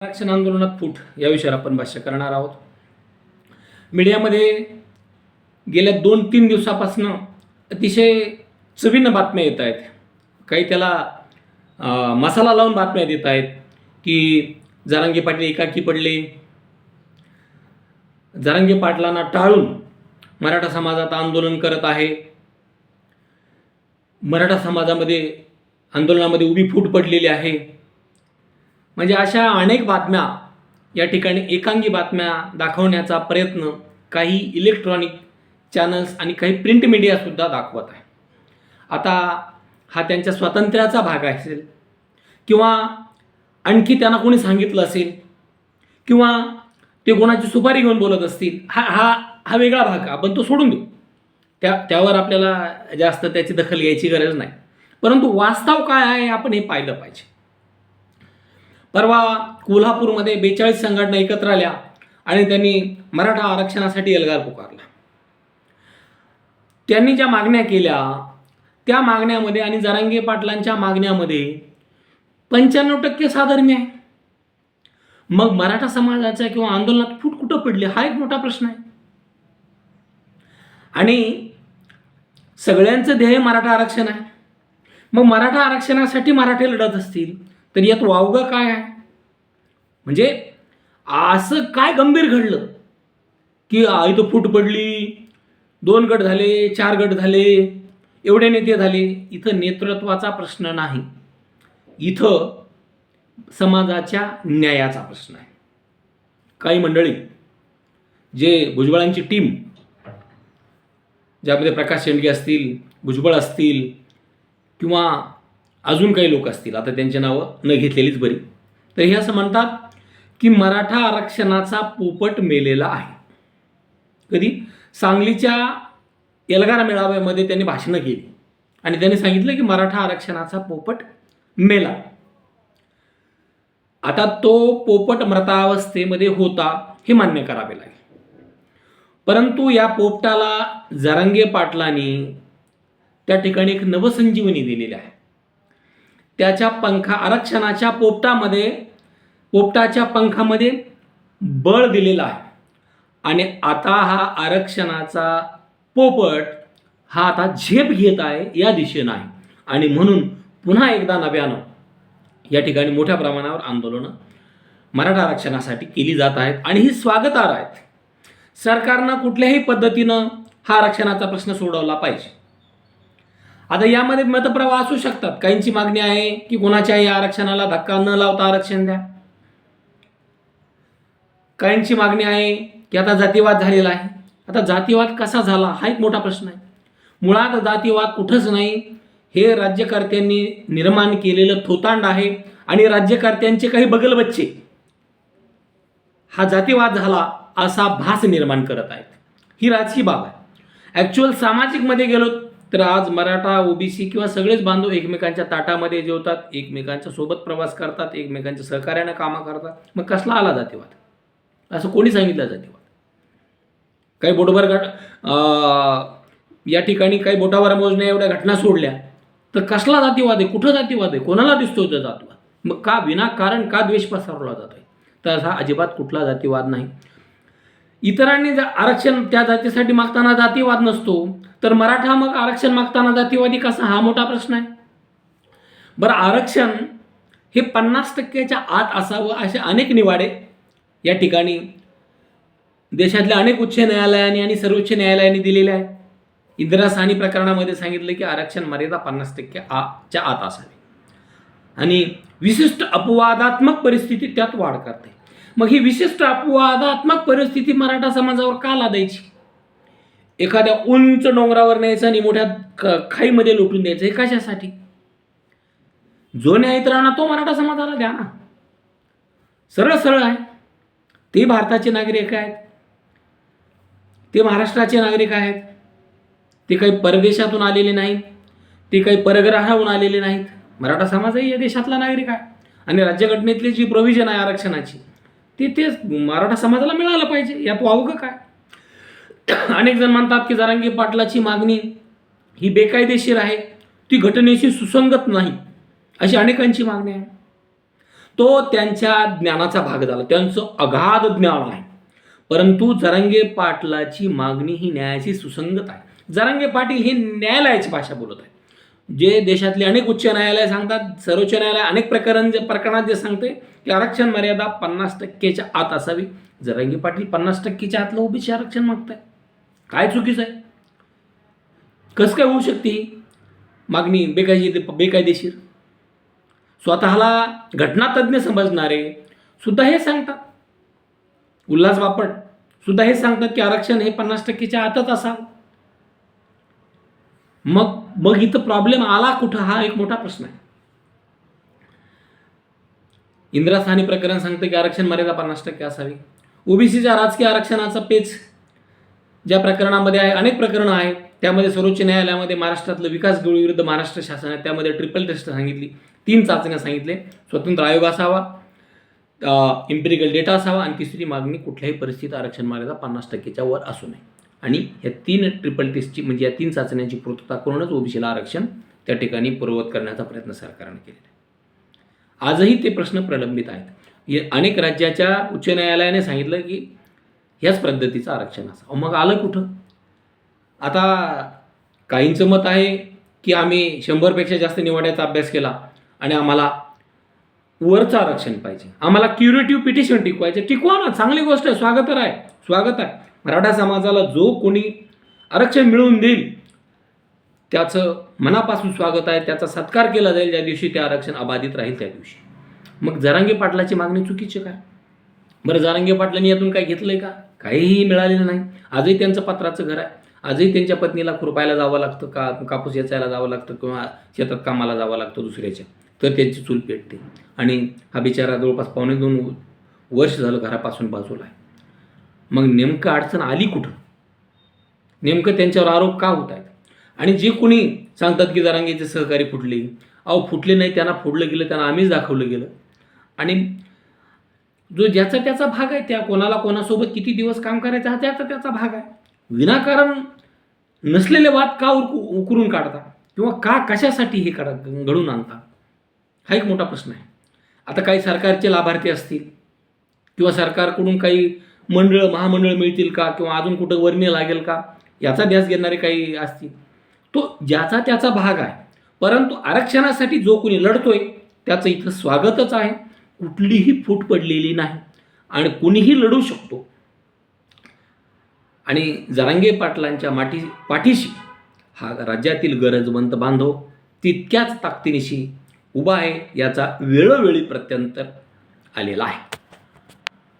आरक्षण आंदोलनात फूट या विषयावर आपण भाष्य करणार आहोत. मीडियामध्ये गेल्या दोन तीन दिवसापासून अतिशय चवीनं बातम्या येत आहेत. काही त्याला मसाला लावून बातम्या देत आहेत की जारंगी पाटील एकाकी पडले. जारंगी पाटलांना टाळून मराठा समाजात आंदोलन करत आहे. मराठा समाजामध्ये आंदोलनामध्ये उभी फूट पडलेली आहे. म्हणजे अशा अनेक बातम्या या ठिकाणी एकांगी बातम्या दाखवण्याचा प्रयत्न काही इलेक्ट्रॉनिक चॅनल्स आणि काही प्रिंट मीडियासुद्धा दाखवत आहे. आता हा त्यांच्या स्वातंत्र्याचा भाग असेल किंवा आणखी त्यांना कोणी सांगितलं असेल किंवा ते कोणाची सुपारी घेऊन बोलत असतील हा हा हा वेगळा भाग आहे. आपण तो सोडून देऊ. त्या त्यावर आपल्याला जास्त त्याची दखल घ्यायची गरज नाही. परंतु वास्तव काय आहे आपण हे पाहिलं पाहिजे. परवा कोल्हापूरमध्ये बेचाळीस संघटना एकत्र आल्या आणि त्यांनी मराठा आरक्षणासाठी एल्गार पुकारला. त्यांनी ज्या मागण्या केल्या त्या मागण्यामध्ये आणि जरांगे पाटलांच्या मागण्यामध्ये पंच्याण्णव टक्के साधर्म्य आहे. मग मराठा समाजाच्या किंवा आंदोलनात फूट कुठं पडली? हा एक मोठा प्रश्न आहे. आणि सगळ्यांचं ध्येय मराठा आरक्षण आहे. मग मराठा आरक्षणासाठी मराठे लढत असतील. तर यात वावगं काय आहे? म्हणजे असं काय गंभीर घडलं? की आई इथं फूट पडली दोन गट झाले चार गट झाले एवढे नेते झाले इथं नेतृत्वाचा प्रश्न नाही. इथं समाजाच्या न्यायाचा प्रश्न आहे. काही मंडळी जे भुजबळांची टीम ज्यामध्ये प्रकाश शेंडगे असतील भुजबळ असतील किंवा अजून काही लोक असतील. आता त्यांची नावं न घेतलेलीच बरी. तर हे असं म्हणतात की मराठा आरक्षणाचा पोपट मेलेला आहे. कधी? सांगलीच्या एल्गार मेळाव्यामध्ये त्यांनी भाषणं केली. आणि त्यांनी सांगितलं की मराठा आरक्षणाचा पोपट मेला. आता तो पोपट मृतावस्थेमध्ये होता हे मान्य करावे लागेल. परंतु या पोपटाला जरांगे पाटलांनी त्या ठिकाणी एक नवसंजीवनी दिलेली आहे. त्याच्या पंखा आरक्षणाच्या पोपटामध्ये पोपटाच्या पंखामध्ये बळ दिलेलं आहे. आणि आता हा आरक्षणाचा पोपट हा आता झेप घेत आहे या दिशेनं. आहे आणि म्हणून पुन्हा एकदा नव्यानं या ठिकाणी मोठ्या प्रमाणावर आंदोलनं मराठा आरक्षणासाठी केली जात आहेत आणि ही स्वागतार्ह आहेत. सरकारनं कुठल्याही पद्धतीनं हा आरक्षणाचा प्रश्न सोडवला पाहिजे. आता यामध्ये मतप्रवाह असू शकतात. काहींची मागणी आहे की कोणाच्याही आरक्षणाला धक्का न लावता आरक्षण द्या. काहींची मागणी आहे की आता जातीवाद झालेला आहे. आता जातीवाद कसा झाला हा एक मोठा प्रश्न आहे. मुळात जातीवाद कुठंच नाही. हे राज्यकर्त्यांनी निर्माण केलेलं थोतांड आहे आणि राज्यकर्त्यांचे काही बगलबच्चे हा जातीवाद झाला असा भास निर्माण करत आहेत. ही राजकीय बाब आहे. ॲक्च्युअल सामाजिकमध्ये गेलो तर आज मराठा ओबीसी किंवा सगळेच बांधव एकमेकांच्या ताटामध्ये जेवतात एकमेकांच्या सोबत प्रवास करतात एकमेकांच्या सहकार्यानं कामं करतात. मग कसला आला जातीवाद? असं कोणी सांगितलं जातीवाद? काही बोटभर घट अं, या ठिकाणी काही बोटावर मोजण्या एवढ्या घटना सोडल्या तर कसला जातीवाद आहे? कुठं जातीवाद आहे? कोणाला दिसतो तो जातीवाद? मग का विनाकारण का द्वेष पसरवला जातोय? तर हा अजिबात कुठला जातीवाद नाही. इतरांनी जर आरक्षण त्या जातीसाठी मागताना जातीवाद नसतो. तर मराठा मग आरक्षण मागताना जातीवादी कसा? हा मोठा प्रश्न आहे. बरं आरक्षण हे पन्नास टक्क्याच्या आत असावं असे अनेक निवाडे या ठिकाणी देशातल्या अनेक उच्च न्यायालयाने आणि सर्वोच्च न्यायालयाने दिलेले आहे इंदिरा साहनी प्रकरणामध्ये सांगितलं की आरक्षण मर्यादा पन्नास टक्के आच्या आत असावी. आणि विशिष्ट अपवादात्मक परिस्थिती त्यात वाढ करते. मग ही विशिष्ट अपवादात्मक परिस्थिती मराठा समाजावर का लादायची? एखाद्या उंच डोंगरावर न्यायचं आणि मोठ्या ख- खाईमध्ये लुटून द्यायचं हे कशासाठी? जो न्याय इतरांना तो मराठा समाजाला द्या ना. सरळ सरळ आहे. ते भारताचे नागरिक आहेत. ते महाराष्ट्राचे नागरिक आहेत. ते काही परदेशातून आलेले नाहीत. ते काही परग्रहाहून आलेले नाहीत. मराठा समाजही या देशातला नागरिक आहे. आणि राज्यघटनेतली जी प्रोव्हिजन आहे आरक्षणाची ते तेच मराठा समाजाला मिळालं पाहिजे. यात वावगं काय? अनेक जण म्हणतात की जरांगी पाटलाची मागणी ही बेकायदेशीर आहे. ती घटनेशी सुसंगत नाही. अशी अनेकांची मागणी आहे. तो त्यांच्या ज्ञानाचा भाग झाला. त्यांचं अगाध ज्ञान आहे. परंतु जरांगे पाटलाची मागणी ही न्यायाशी सुसंगत आहे. जरांगे पाटील हे न्यायालयाची भाषा बोलत आहे जे देशातले अनेक उच्च न्यायालय सांगतात सर्वोच्च न्यायालय अनेक प्रकरण जे प्रकरणात जे सांगते की आरक्षण मर्यादा पन्नास टक्केच्या आत असावी. जरांगे पाटील पन्नास टक्केच्या आतलं ओबीसी आरक्षण मागताय. काय चुकीचं आहे? कसं काय होऊ शकते ही? मागणी बेकायदे बेकायदेशीर. स्वतःला घटनातज्ञ समजणारे सुद्धा हे सांगतात. उल्हास बापट सुद्धा हे सांगतात की आरक्षण हे पन्नास टक्केच्या आतच असावं. मग मग इथं प्रॉब्लेम आला कुठं? हा एक मोठा प्रश्न आहे. इंदिरास्थानी प्रकरण सांगतं की आरक्षण मर्यादा पन्नास टक्के असावी. ओबीसीच्या राजकीय आरक्षणाचा पेच ज्या प्रकरणामध्ये आहे अनेक प्रकरणं आहेत त्यामध्ये सर्वोच्च न्यायालयामध्ये महाराष्ट्रातलं विकास विरुद्ध महाराष्ट्र शासन आहे त्यामध्ये ट्रिपल टेस्ट सांगितली तीन चाचण्या सांगितले स्वतंत्र आयोग असावा इम्पेरिकल डेटा असावा आणि तिसरी मागणी कुठल्याही परिस्थितीत आरक्षण मर्यादा पन्नास टक्केच्या वर असू नये. आणि या तीन ट्रिपल टेस्टची म्हणजे या तीन चाचण्यांची पूर्तता करूनच ओबीसीला आरक्षण त्या ठिकाणी पूर्ववत करण्याचा प्रयत्न सरकारने केलेला आहे. आजही ते प्रश्न प्रलंबित आहेत. अनेक राज्याच्या उच्च न्यायालयाने सांगितलं की ह्याच पद्धतीचं आरक्षण असावं. मग आलं कुठं? आता काहींचं मत आहे की आम्ही शंभरपेक्षा जास्त निवड्याचा अभ्यास केला आणि आम्हाला वरचं आरक्षण पाहिजे. आम्हाला क्युरेटिव्ह पिटिशन टिकवायचे. टिकवा ना चांगली गोष्ट आहे. स्वागत आहे. स्वागत आहे. मराठा समाजाला जो कोणी आरक्षण मिळवून देईल त्याचं मनापासून स्वागत आहे त्याचा सत्कार केला जाईल ज्या दिवशी ते आरक्षण अबाधित राहील त्या दिवशी. मग जरांगे पाटलाची मागणी चुकीची काय बरं जरांगे पाटलांनी यातून काय आहे का? काहीही मिळालेलं नाही. आजही त्यांचं पत्राचं घर आहे. आजही त्यांच्या पत्नीला खुरपायला जावं लागतं का? कापूस याचायला जावं लागतं किंवा शेतात कामाला जावं लागतं दुसऱ्याच्या? तर त्यांची चूल पेटते. आणि हा बिचारा जवळपास पावणे दोन वर्ष झालं घरापासून बाजूला आहे. मग नेमकं अडचण आली कुठं? नेमकं त्यांच्यावर आरोप का होत आहेत? आणि जे कोणी सांगतात की जरांगीचे सहकारी फुटले अहो फुटले नाही त्यांना फोडलं गेलं त्यांना आम्हीच दाखवलं गेलं. आणि जो ज्याचा त्याचा भाग आहे त्या कोणाला कोणासोबत किती दिवस काम करायचं हा त्याचा त्याचा भाग आहे. विनाकारण नसलेले वाद का उरकू उकरून काढता? किंवा का कशासाठी हे काढा घडून आणता? हा एक मोठा प्रश्न आहे. आता काही सरकारचे लाभार्थी असतील किंवा सरकारकडून काही मंडळ महामंडळ मिळतील का किंवा अजून कुठं वर्णी लागेल का याचा ध्यास घेणारे काही असतील. तो ज्याचा त्याचा भाग आहे. परंतु आरक्षणासाठी जो कोणी लढतोय त्याचं इथं स्वागतच आहे. कुठलीही फूट पडलेली नाही. आणि कुणीही लढू शकतो. आणि जरांगे पाटलांच्या माठी पाठीशी हा राज्यातील गरजवंत बांधव तितक्याच ताकदीनिशी उभा आहे याचा वेळोवेळी प्रत्यंतर आलेला आहे.